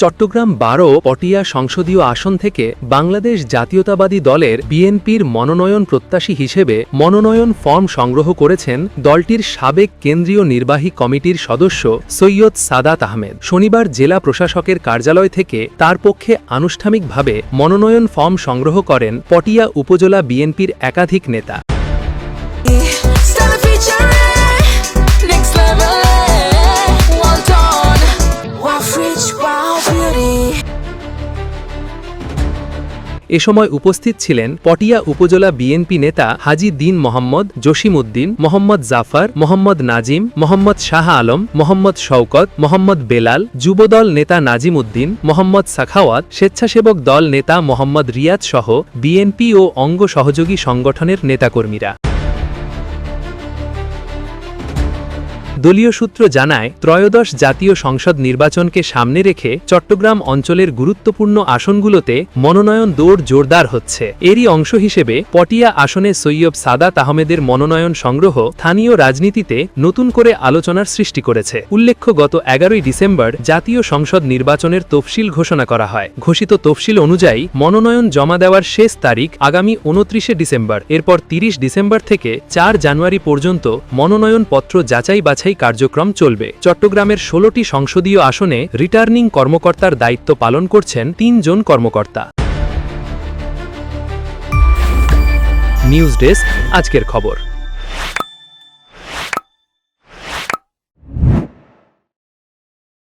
চট্টগ্রাম বারো পটিয়া সংসদীয় আসন থেকে বাংলাদেশ জাতীয়তাবাদী দলের বিএনপির মনোনয়ন প্রত্যাশী হিসেবে মনোনয়ন ফর্ম সংগ্রহ করেছেন দলটির সাবেক কেন্দ্রীয় নির্বাহী কমিটির সদস্য সৈয়দ সাদাত আহমেদ। শনিবার জেলা প্রশাসকের কার্যালয় থেকে তার পক্ষে আনুষ্ঠানিকভাবে মনোনয়ন ফর্ম সংগ্রহ করেন পটিয়া উপজেলা বিএনপির একাধিক নেতা। এ সময় উপস্থিত ছিলেন পটিয়া উপজেলা বিএনপি নেতা হাজি দিন মোহাম্মদ জসিম উদ্দিন মোহাম্মদ জাফর, মোহাম্মদ নাজিম, মোহাম্মদ শাহ আলম, মোহাম্মদ শওকত, মোহাম্মদ বেলাল, যুবদল নেতা নাজিম উদ্দিন মোহাম্মদ সাখাওয়াত, স্বেচ্ছাসেবক দল নেতা মোহাম্মদ রিয়াদ সহ বিএনপি ও অঙ্গ সহযোগী সংগঠনের নেতাকর্মীরা। দলীয় সূত্র জানায়, ত্রয়োদশ জাতীয় সংসদ নির্বাচনকে সামনে রেখে চট্টগ্রাম অঞ্চলের গুরুত্বপূর্ণ আসনগুলোতে মনোনয়ন দৌড় জোরদার হচ্ছে। এরই অংশ হিসেবে পটিয়া আসনে সৈয়ব সাদাত আহমেদের মনোনয়ন সংগ্রহ স্থানীয় রাজনীতিতে নতুন করে আলোচনার সৃষ্টি করেছে। উল্লেখ্য, গত এগারোই ডিসেম্বর জাতীয় সংসদ নির্বাচনের তফসিল ঘোষণা করা হয়। ঘোষিত তফসিল অনুযায়ী মনোনয়ন জমা দেওয়ার শেষ তারিখ আগামী উনত্রিশে ডিসেম্বর। এরপর তিরিশ ডিসেম্বর থেকে চার জানুয়ারি পর্যন্ত মনোনয়নপত্র যাচাই বাছাই কার্যক্রম চলবে। চট্টগ্রামের ষোলোটি সংসদীয় আসনে রিটার্নিং কর্মকর্তার দায়িত্ব পালন করছেন তিনজন কর্মকর্তা। নিউজ ডেস্ক, আজকের খবর।